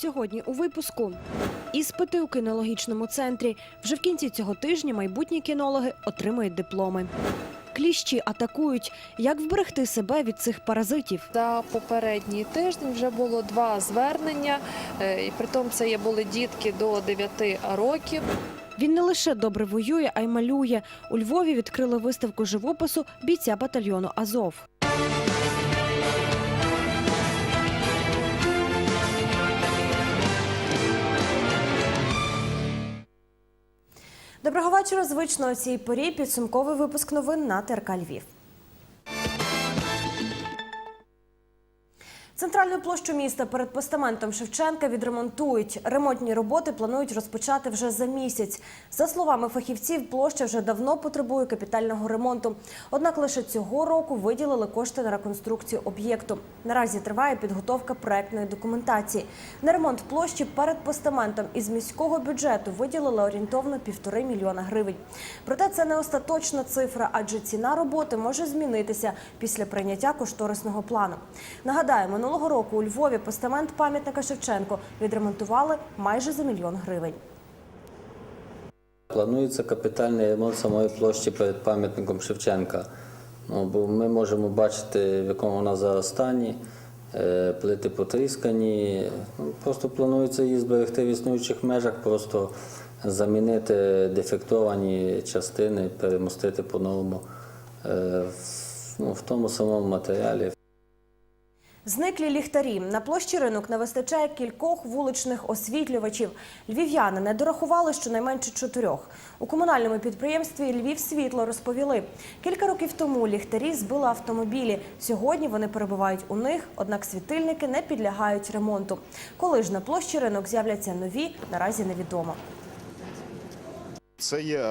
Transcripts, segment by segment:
Сьогодні у випуску іспити у кінологічному центрі. Вже в кінці цього тижня майбутні кінологи отримають дипломи. Кліщі атакують. Як вберегти себе від цих паразитів? За попередній тиждень вже було два звернення, е, і притом це є були дітки до 9 років. Він не лише добре воює, а й малює. У Львові відкрили виставку живопису бійця батальйону Азов. Доброго вечора. Звично о цій порі підсумковий випуск новин на ТРК Львів. Центральну площу міста перед постаментом Шевченка відремонтують. Ремонтні роботи планують розпочати вже за місяць. За словами фахівців, площа вже давно потребує капітального ремонту. Однак лише цього року виділили кошти на реконструкцію об'єкту. Наразі триває підготовка проектної документації. На ремонт площі перед постаментом із міського бюджету виділили орієнтовно півтори мільйона гривень. Проте це не остаточна цифра, адже ціна роботи може змінитися після прийняття кошторисного плану. Нагадаю, минулого року у Львові постамент пам'ятника Шевченко відремонтували майже за мільйон гривень. Планується капітальний ремонт самої площі перед пам'ятником Шевченка. Ну, бо ми можемо бачити, в якому вона зараз стані, е, плити потріскані. Ну, просто планується її зберегти в існуючих межах, просто замінити дефектовані частини, перемостити по-новому е, ну, в тому самому матеріалі. Зниклі ліхтарі. На площі ринок не вистачає кількох вуличних освітлювачів. Львів'яни не дорахували щонайменше чотирьох. У комунальному підприємстві Львів світло розповіли. Кілька років тому ліхтарі збили автомобілі. Сьогодні вони перебувають у них, однак світильники не підлягають ремонту. Коли ж на площі ринок з'являться нові, наразі невідомо. Це є е,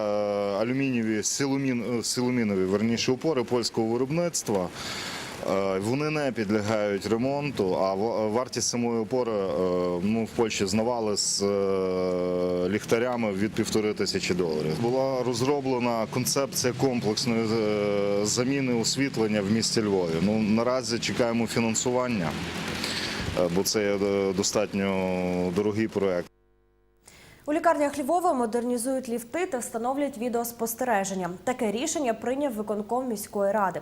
алюмінієві силумін, е, силумінові верніше опори польського виробництва. Е, Вони не підлягають ремонту, а вартість самої опори е, ну, в Польщі знавали з е, ліхтарями від півтори тисячі доларів. Була розроблена концепція комплексної заміни освітлення в місті Львові. Ну, наразі чекаємо фінансування, бо це є достатньо дорогий проект. У лікарнях Львова модернізують ліфти та встановлять відеоспостереження. Таке рішення прийняв виконком міської ради.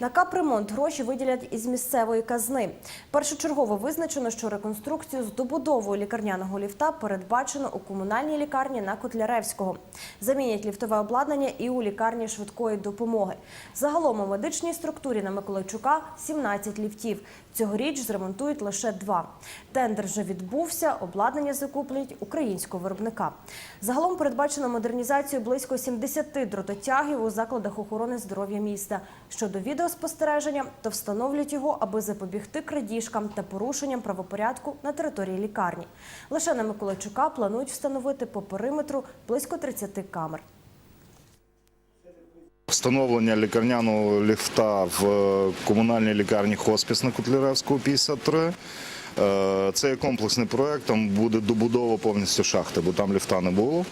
На капремонт гроші виділять із місцевої казни. Першочергово визначено, що реконструкцію з добудовою лікарняного ліфта передбачено у комунальній лікарні на Котляревського. Замінять ліфтове обладнання і у лікарні швидкої допомоги. Загалом у медичній структурі на Миколайчука 17 ліфтів. Цьогоріч зремонтують лише два. Тендер вже відбувся, обладнання закуплять українського виробника. Загалом передбачено модернізацію близько 70 дрототягів у закладах охорони здоров'я міста. Щодо відеоспостереження, то встановлять його, аби запобігти крадіжкам та порушенням правопорядку на території лікарні. Лише на Миколайчука планують встановити по периметру близько 30 камер. Встановлення лікарняного ліфта в е, комунальній лікарні хоспіс на Котляревського 53. Е, Це комплексний проект, там буде добудова повністю шахти, бо там ліфта не було.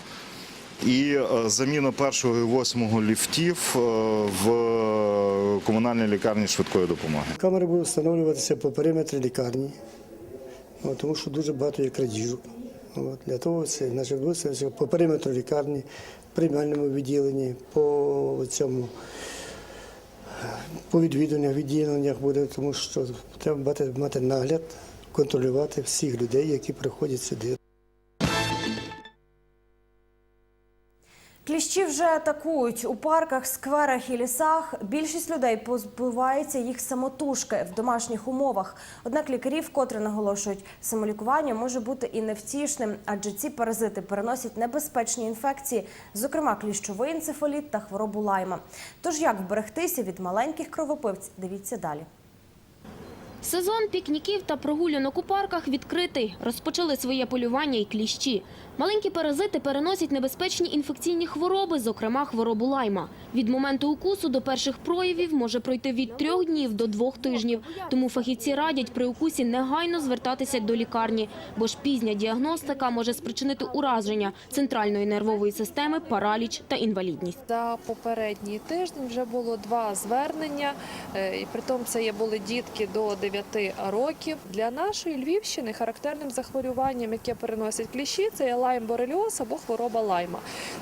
І е, заміна першого і восьмого ліфтів е, в комунальній лікарні швидкої допомоги. Камери будуть встановлюватися по периметрі лікарні, тому що дуже багато є крадіжок. Для того це значить, буде по периметру лікарні, приймальному відділенні, по цьому по відвідуваннях, відділеннях буде, тому що треба мати нагляд, контролювати всіх людей, які приходять сюди. Кліщі вже атакують у парках, скверах і лісах. Більшість людей позбувається їх самотужки в домашніх умовах. Однак лікарі вкотре наголошують, самолікування може бути і невтішним, адже ці паразити переносять небезпечні інфекції, зокрема кліщовий енцефаліт та хворобу лайма. Тож як вберегтися від маленьких кровопивць? Дивіться далі. Сезон пікніків та прогулянок у парках відкритий. Розпочали своє полювання і кліщі. Маленькі паразити переносять небезпечні інфекційні хвороби, зокрема хворобу лайма. Від моменту укусу до перших проявів може пройти від трьох днів до двох тижнів. Тому фахівці радять при укусі негайно звертатися до лікарні, бо ж пізня діагностика може спричинити ураження центральної нервової системи, параліч та інвалідність. За попередній тиждень вже було два звернення, е, і притом це є були дітки до 9 9 років. Для нашої Львівщини характерним захворюванням, яке переносять кліщі, це є лайм-бореліоз або хвороба лайма.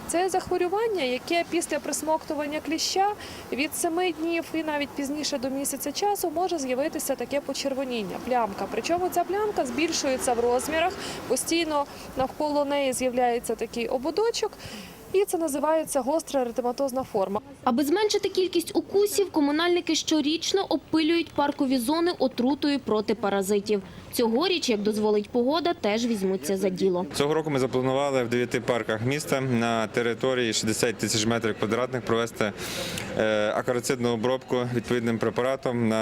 Це захворювання, яке після присмоктування кліща від 7 днів і навіть пізніше до місяця часу може з'явитися таке почервоніння, плямка. Причому ця плямка збільшується в розмірах, постійно навколо неї з'являється такий ободочок, і це називається гостра еретематозна форма. Аби зменшити кількість укусів, комунальники щорічно опилюють паркові зони отрутою проти паразитів. Цьогоріч, як дозволить погода, теж візьмуться за діло. Цього року ми запланували в дев'яти парках міста на території 60 тисяч метрів квадратних провести акарицидну обробку відповідним препаратом на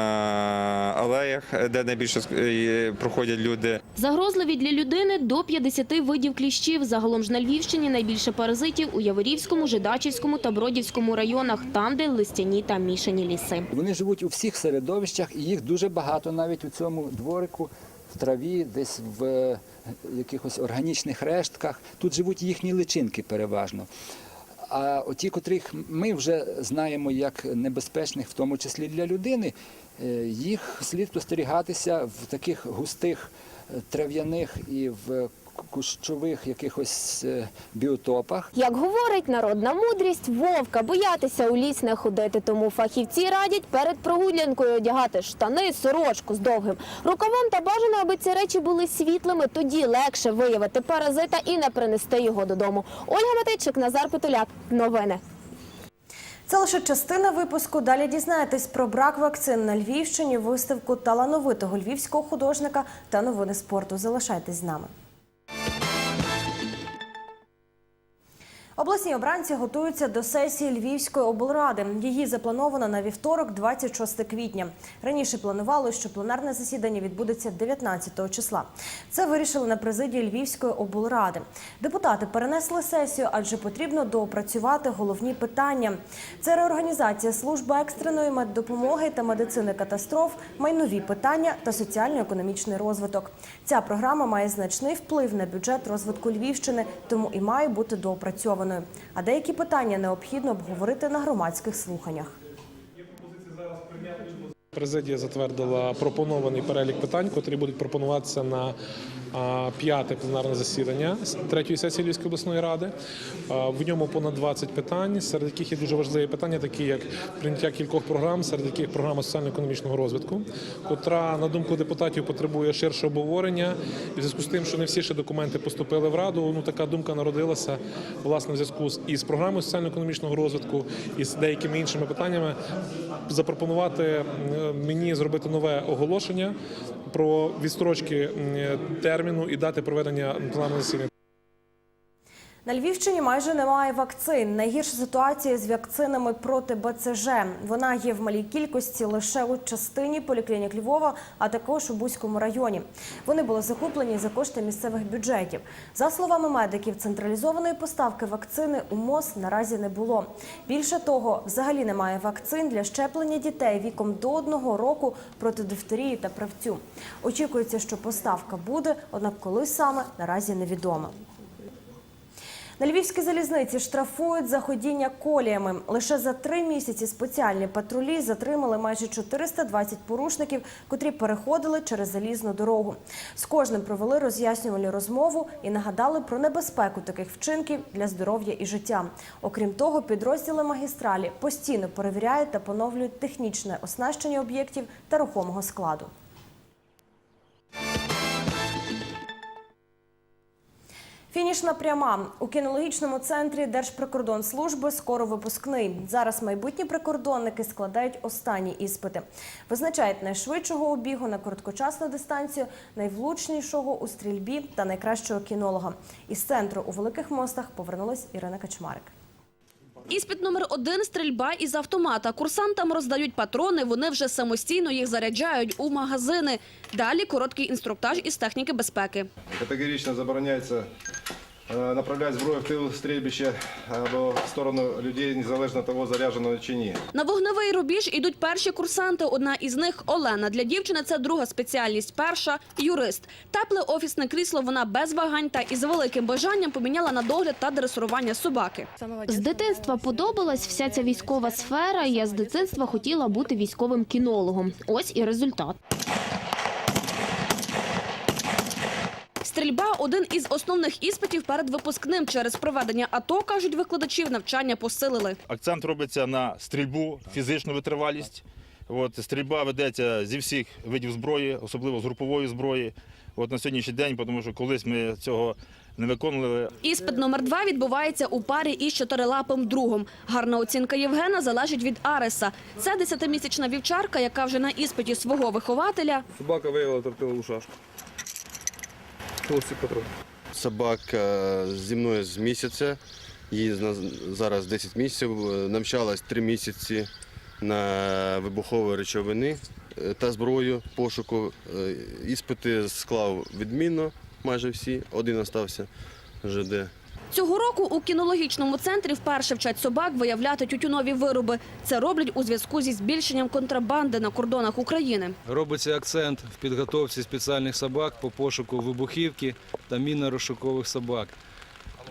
алеях, де найбільше е, проходять люди. Загрозливі для людини до 50 видів кліщів. Загалом ж на Львівщині найбільше паразитів у Яворівському, Жидачівському та Бродівському районах, там, де листяні та мішані ліси. Вони живуть у всіх середовищах, і їх дуже багато навіть у цьому дворику, в траві, десь в е, якихось органічних рештках. Тут живуть їхні личинки переважно. А оті, котрих ми вже знаємо як небезпечних, в тому числі для людини, е, їх слід спостерігатися в таких густих е, трав'яних і в кущових якихось е, біотопах. Як говорить народна мудрість, вовка боятися у ліс не ходити. Тому фахівці радять перед прогулянкою одягати штани, сорочку з довгим рукавом та бажано, аби ці речі були світлими. Тоді легше виявити паразита і не принести його додому. Ольга Матейчик, Назар Петуляк. Новини. Це лише частина випуску. Далі дізнаєтесь про брак вакцин на Львівщині, виставку талановитого львівського художника та новини спорту. Залишайтесь з нами. Обласні обранці готуються до сесії Львівської облради. Її заплановано на вівторок, 26 квітня. Раніше планували, що пленарне засідання відбудеться 19 числа. Це вирішили на президії Львівської облради. Депутати перенесли сесію, адже потрібно доопрацювати головні питання. Це реорганізація служби екстреної меддопомоги та медицини катастроф, майнові питання та соціально-економічний розвиток. Ця програма має значний вплив на бюджет розвитку Львівщини, тому і має бути доопрацьованою. А деякі питання необхідно обговорити на громадських слуханнях. Президія затвердила пропонований перелік питань, котрі будуть пропонуватися на п'яте пленарне засідання з третьої сесії Львівської обласної ради. В ньому понад 20 питань, серед яких є дуже важливі питання, такі як прийняття кількох програм, серед яких програма соціально-економічного розвитку, котра, на думку депутатів, потребує ширшого обговорення. І в зв'язку з тим, що не всі ще документи поступили в раду, ну така думка народилася власне в зв'язку з із програмою соціально-економічного розвитку і з деякими іншими питаннями запропонувати мені зробити нове оголошення про відстрочки м, терміну і дати проведення пленарного засідання. На Львівщині майже немає вакцин. Найгірша ситуація з вакцинами проти БЦЖ. Вона є в малій кількості лише у частині поліклінік Львова, а також у Бузькому районі. Вони були закуплені за кошти місцевих бюджетів. За словами медиків, централізованої поставки вакцини у МОЗ наразі не було. Більше того, взагалі немає вакцин для щеплення дітей віком до одного року проти дифтерії та правцю. Очікується, що поставка буде, однак коли саме наразі невідомо. На Львівській залізниці штрафують за ходіння коліями. Лише за три місяці спеціальні патрулі затримали майже 420 порушників, котрі переходили через залізну дорогу. З кожним провели роз'яснювальну розмову і нагадали про небезпеку таких вчинків для здоров'я і життя. Окрім того, підрозділи магістралі постійно перевіряють та поновлюють технічне оснащення об'єктів та рухомого складу. Фінішна пряма у кінологічному центрі Держприкордонслужби скоро випускний. Зараз майбутні прикордонники складають останні іспити. Визначають найшвидшого обігу на короткочасну дистанцію, найвлучнішого у стрільбі та найкращого кінолога. Із центру у великих мостах повернулась Ірина Качмарик. Іспит номер один – стрільба із автомата. Курсантам роздають патрони, вони вже самостійно їх заряджають у магазини. Далі короткий інструктаж із техніки безпеки. Категорично забороняється е, направляти зброю в тил стрільбища або в сторону людей, незалежно того, заряджено чи ні. На вогневий рубіж ідуть перші курсанти. Одна із них – Олена. Для дівчини це друга спеціальність. Перша – юрист. Тепле офісне крісло вона без вагань та із великим бажанням поміняла на догляд та дресурування собаки. З дитинства подобалась вся ця військова сфера. Я з дитинства хотіла бути військовим кінологом. Ось і результат. Стрільба – один із основних іспитів перед випускним. Через проведення АТО, кажуть викладачів, навчання посилили. Акцент робиться на стрільбу, фізичну витривалість. От, стрільба ведеться зі всіх видів зброї, особливо з групової зброї. От на сьогоднішній день, тому що колись ми цього не виконували. Іспит номер два відбувається у парі із чотирилапим другом. Гарна оцінка Євгена залежить від Ареса. Це десятимісячна вівчарка, яка вже на іспиті свого вихователя Собака виявила тортилову шашку. Толстий патрон. Собака зі мною з місяця, їй зараз 10 місяців, навчалась 3 місяці на вибухові речовини е, та зброю пошуку. Е, Іспити склав відмінно майже всі, один остався ЖД. Цього року у кінологічному центрі вперше вчать собак виявляти тютюнові вироби. Це роблять у зв'язку зі збільшенням контрабанди на кордонах України. Робиться акцент в підготовці спеціальних собак по пошуку вибухівки та мінно-розшукових собак,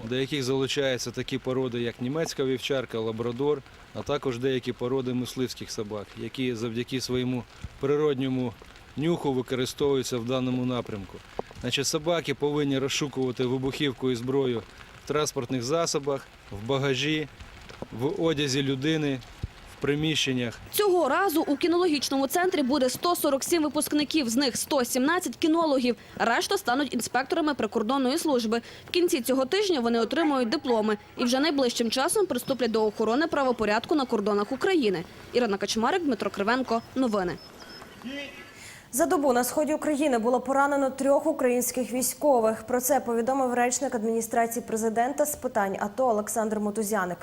до яких залучаються такі породи, як німецька вівчарка, лабрадор, а також деякі породи мисливських собак, які завдяки своєму природньому нюху використовуються в даному напрямку. Значить, собаки повинні розшукувати вибухівку і зброю в транспортних засобах, в багажі, в одязі людини, приміщеннях. Цього разу у кінологічному центрі буде 147 випускників, з них 117 кінологів. Решта стануть інспекторами прикордонної служби. В кінці цього тижня вони отримують дипломи і вже найближчим часом приступлять до охорони правопорядку на кордонах України. Ірина Качмарик, Дмитро Кривенко. Новини. За добу на сході України було поранено трьох українських військових. Про це повідомив речник адміністрації президента з питань АТО Олександр Мотузяник.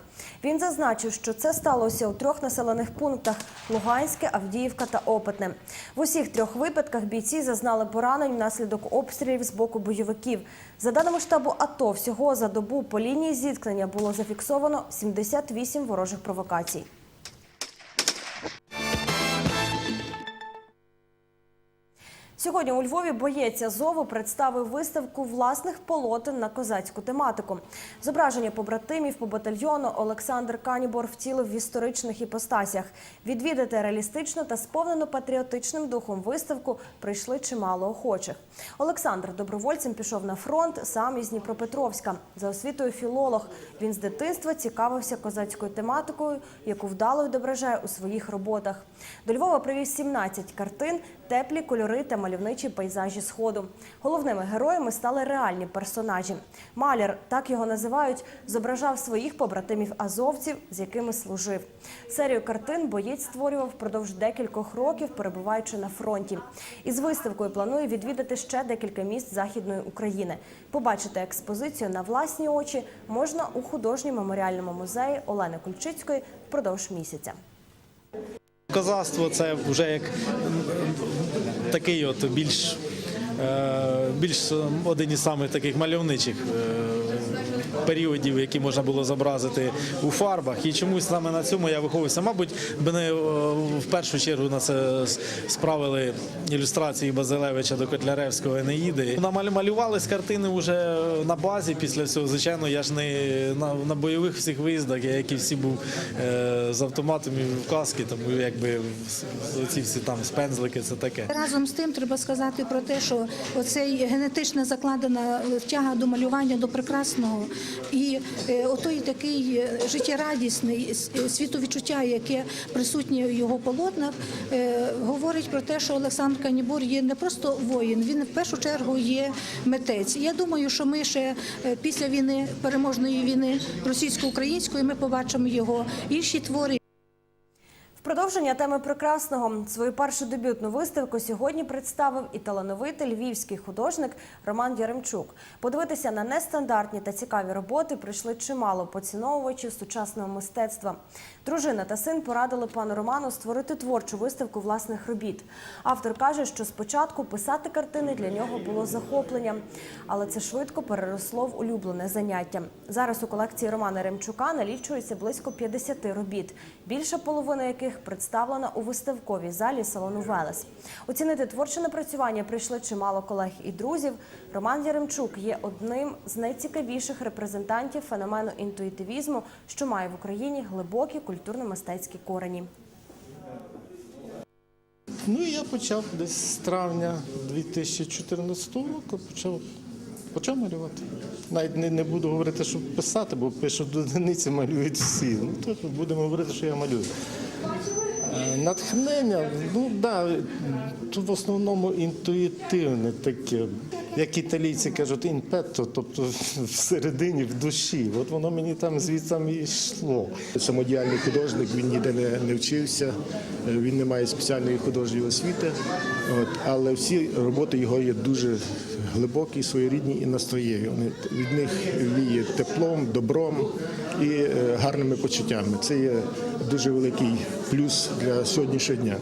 Він зазначив, що це сталося у трьох населених пунктах: Луганське, Авдіївка та Опитне. В усіх трьох випадках бійці зазнали поранень внаслідок обстрілів з боку бойовиків. За даними штабу АТО, всього за добу по лінії зіткнення було зафіксовано 78 ворожих провокацій. Сьогодні у Львові боєць Азову представив виставку власних полотен на козацьку тематику. Зображення побратимів по батальйону Олександр Канібор втілив в історичних іпостасях. Відвідати реалістично та сповнену патріотичним духом виставку прийшли чимало охочих. Олександр добровольцем пішов на фронт сам із Дніпропетровська. За освітою філолог. Він з дитинства цікавився козацькою тематикою, яку вдало відображає у своїх роботах. До Львова привіз 17 картин, теплі кольори та мальовничі пейзажі сходу. Головними героями стали реальні персонажі. Маляр, так його називають, зображав своїх побратимів азовців, з якими служив. Серію картин боєць створював впродовж декількох років, перебуваючи на фронті. Із виставкою планує відвідати ще декілька міст західної України. Побачити експозицію на власні очі можна у художньо меморіальному музеї Олени Кульчицької впродовж місяця. Козацтво це вже як такий от більш, е, більш один із самих таких мальовничих е, періодів, які можна було зобразити у фарбах. І чомусь саме на цьому я виховувався. Мабуть, мене е, в першу чергу на це справили ілюстрації Базилевича до Котляревського Енеїди. Намаль- Малювались картини вже на базі після цього. Звичайно, я ж не на, бойових всіх виїздах, я як і всі був е, з автоматом і в каски, тому якби ці всі там спензлики, це таке. Разом з тим треба сказати про те, що оцей генетично закладена тяга до малювання, до прекрасного і е, отой такий е, життєрадісний е, світовідчуття, яке присутнє в його полотнах, говорить про те, що Олександр Канібур є не просто воїн, він в першу чергу є митець. Я думаю, що ми ще після війни, переможної війни російсько-української, ми побачимо його інші твори. Продовження теми прекрасного свою першу дебютну виставку сьогодні представив і талановитий львівський художник Роман Яремчук. Подивитися на нестандартні та цікаві роботи прийшли чимало поціновувачів сучасного мистецтва. Дружина та син порадили пану Роману створити творчу виставку власних робіт. Автор каже, що спочатку писати картини для нього було захопленням, але це швидко переросло в улюблене заняття. Зараз у колекції Романа Ремчука налічується близько 50 робіт, більша половина яких представлена у виставковій залі салону Велес. Оцінити творче напрацювання прийшли чимало колег і друзів. Роман Яремчук є одним з найцікавіших репрезентантів феномену інтуїтивізму, що має в Україні глибокі культурно-мистецькі корені. Ну я почав десь з травня 2014 року почав Почав малювати. Навіть не, не буду говорити, що писати, бо пишуть до одиниці, малюють всі. Ну, то будемо говорити, що я малюю. Е, Натхнення, ну да, тут в основному інтуїтивне таке. Як італійці кажуть, інпетто, тобто всередині, в душі. От воно мені там звідси і йшло. Самодіяльний художник, він ніде не, не вчився, він не має спеціальної художньої освіти. От, але всі роботи його є дуже глибокі, своєрідні і настроєві. Від них віє теплом, добром і е, гарними почуттями. Це є дуже великий плюс для сьогоднішнього дня.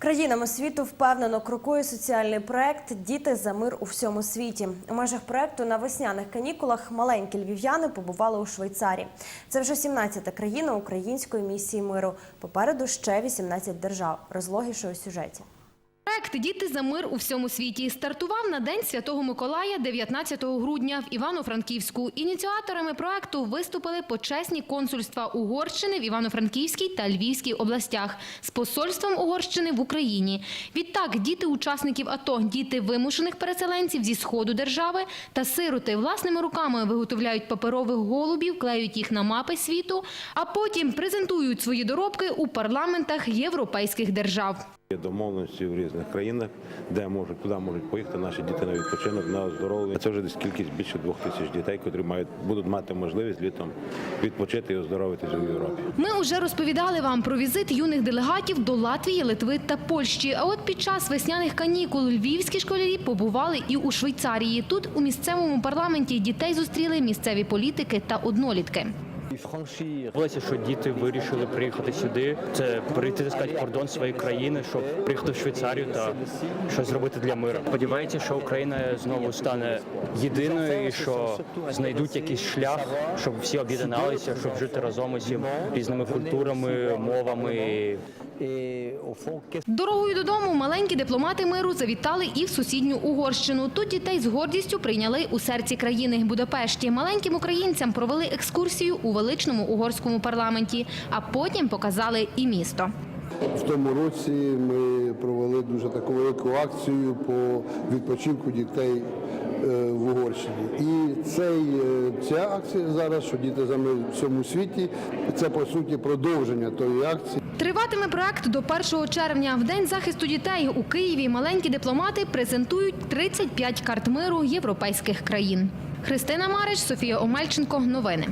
Країнами світу впевнено крокує соціальний проект Діти за мир у всьому світі. У межах проекту на весняних канікулах маленькі львів'яни побували у Швейцарії. Це вже 17-та країна української місії миру. Попереду ще 18 держав. Розлогіше у сюжеті. Проект Діти за мир у всьому світі стартував на День Святого Миколая 19 грудня в Івано-Франківську. Ініціаторами проекту виступили почесні консульства Угорщини в Івано-Франківській та Львівській областях з посольством Угорщини в Україні. Відтак, діти учасників АТО, діти вимушених переселенців зі сходу держави та сироти власними руками виготовляють паперових голубів, клеють їх на мапи світу, а потім презентують свої доробки у парламентах європейських держав. Є домовленості в різних країнах, де можуть туди можуть поїхати наші діти на відпочинок, на оздоровлення. Це вже десь кількість більше двох тисяч дітей, котрі мають будуть мати можливість літом відпочити і оздоровитися у Європі. Ми уже розповідали вам про візит юних делегатів до Латвії, Литви та Польщі. А от під час весняних канікул львівські школярі побували і у Швейцарії. Тут у місцевому парламенті дітей зустріли місцеві політики та однолітки. Булося, що діти вирішили приїхати сюди. Це прийти так кордон своєї країни, щоб приїхати в Швейцарію та щось зробити для миру. Сподівається, що Україна знову стане єдиною, і що знайдуть якийсь шлях, щоб всі об'єдналися, щоб жити разом усім різними культурами, мовами. Дорогою додому маленькі дипломати миру завітали і в сусідню Угорщину. Тут дітей з гордістю прийняли у серці країни Будапешті. Маленьким українцям провели екскурсію у величному угорському парламенті, а потім показали і місто. В тому році ми провели дуже таку велику акцію по відпочинку дітей е, в Угорщині. І цей, е, ця акція зараз, що діти за мир в всьому світі, це по суті продовження тої акції. Триватиме проект до 1 червня. В день захисту дітей у Києві маленькі дипломати презентують 35 карт миру європейських країн. Христина Марич, Софія Омельченко. Новини.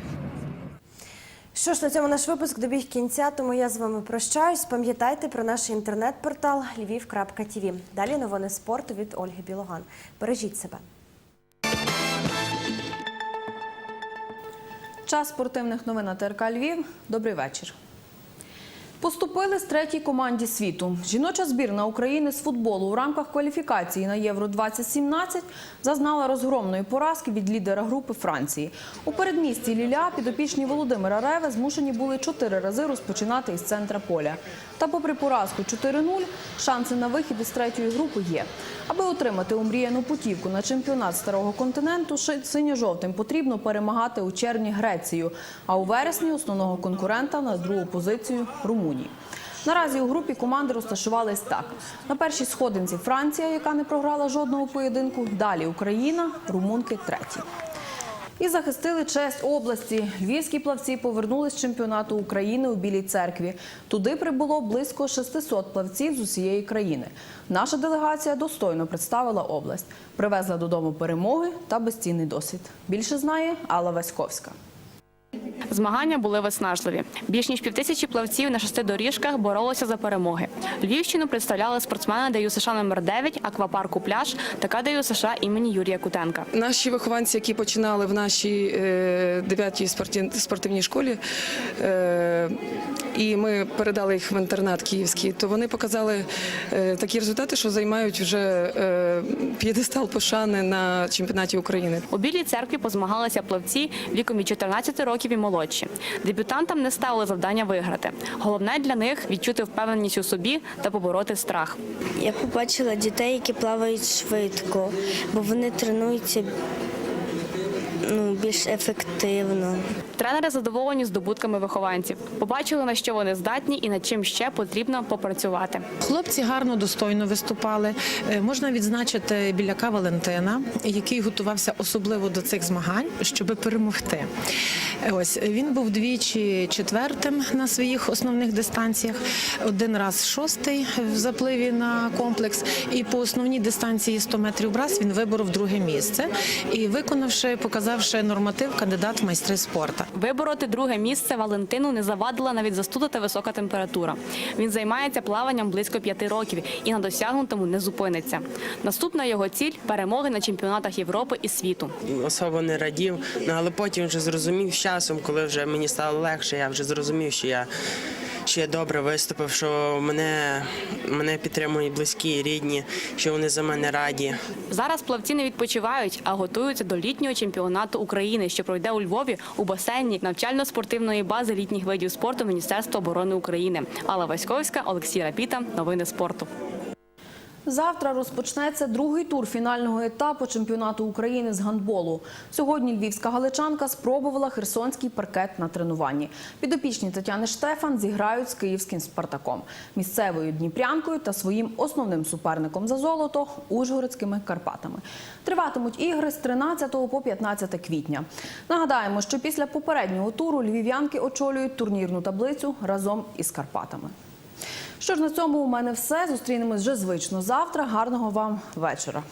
Що ж, на цьому наш випуск добіг кінця, тому я з вами прощаюсь. Пам'ятайте про наш інтернет-портал lviv.tv. Далі новини спорту від Ольги Білоган. Бережіть себе. Час спортивних новин на ТРК Львів. Добрий вечір. Поступили з третій команді світу. Жіноча збірна України з футболу у рамках кваліфікації на Євро 2017 зазнала розгромної поразки від лідера групи Франції. У передмісті Ліля підопічні Володимира Реви змушені були чотири рази розпочинати із центра поля. Та попри поразку 4-0, шанси на вихід із третьої групи є. Аби отримати омріяну путівку на чемпіонат старого континенту, синьо-жовтим потрібно перемагати у червні Грецію, а у вересні основного конкурента на другу позицію Румунії. Наразі у групі команди розташувались так: на першій сходинці Франція, яка не програла жодного поєдинку. Далі Україна, румунки треті. І захистили честь області. Львівські плавці повернулись з чемпіонату України у Білій церкві. Туди прибуло близько 600 плавців з усієї країни. Наша делегація достойно представила область, привезла додому перемоги та безцінний досвід. Більше знає Алла Васьковська. Змагання були виснажливі. Більш ніж півтисячі плавців на шести доріжках боролися за перемоги. Львівщину представляли спортсмени ДЮСШ США номер 9 аквапарку пляж та КДЮ США імені Юрія Кутенка. Наші вихованці, які починали в нашій е, дев'ятій спортивній школі, е, і ми передали їх в інтернат київський, то вони показали е, такі результати, що займають вже п'єдестал пошани на чемпіонаті України. У Білій церкві позмагалися плавці віком від 14 років і молодші. Дебютантам не ставили завдання виграти. Головне для них відчути впевненість у собі та побороти страх. Я побачила дітей, які плавають швидко, бо вони тренуються ну, більш ефективно. Тренери задоволені здобутками вихованців. Побачили, на що вони здатні і над чим ще потрібно попрацювати. Хлопці гарно, достойно виступали. Е, Можна відзначити біляка Валентина, який готувався особливо до цих змагань, щоб перемогти. Е, Ось він був двічі четвертим на своїх основних дистанціях, один раз шостий в запливі на комплекс. І по основній дистанції 100 метрів брас він виборов друге місце і виконавши, показавши норматив кандидат в майстри спорту. Вибороти друге місце Валентину не завадила навіть застуда та висока температура. Він займається плаванням близько п'яти років і на досягнутому не зупиниться. Наступна його ціль перемоги на чемпіонатах Європи і світу. особо не радів, ну, але потім вже зрозумів з часом, коли вже мені стало легше, я вже зрозумів, що я, я добре виступив, що мене, мене підтримують близькі, рідні, що вони за мене раді. Зараз плавці не відпочивають, а готуються до літнього чемпіонату України, що пройде у Львові у басейні навчально-спортивної бази літніх видів спорту Міністерства оборони України. Алла Васьковська, Олексій Рапіта. Новини спорту. Завтра розпочнеться другий тур фінального етапу чемпіонату України з гандболу. Сьогодні львівська галичанка спробувала херсонський паркет на тренуванні. Підопічні Тетяни Штефан зіграють з київським Спартаком, місцевою Дніпрянкою та своїм основним суперником за золото Ужгородськими Карпатами. Триватимуть ігри з 13 по 15 квітня. Нагадаємо, що після попереднього туру львів'янки очолюють турнірну таблицю разом із Карпатами. Що ж на цьому у мене все. Зустрінемось вже звично завтра. Гарного вам вечора.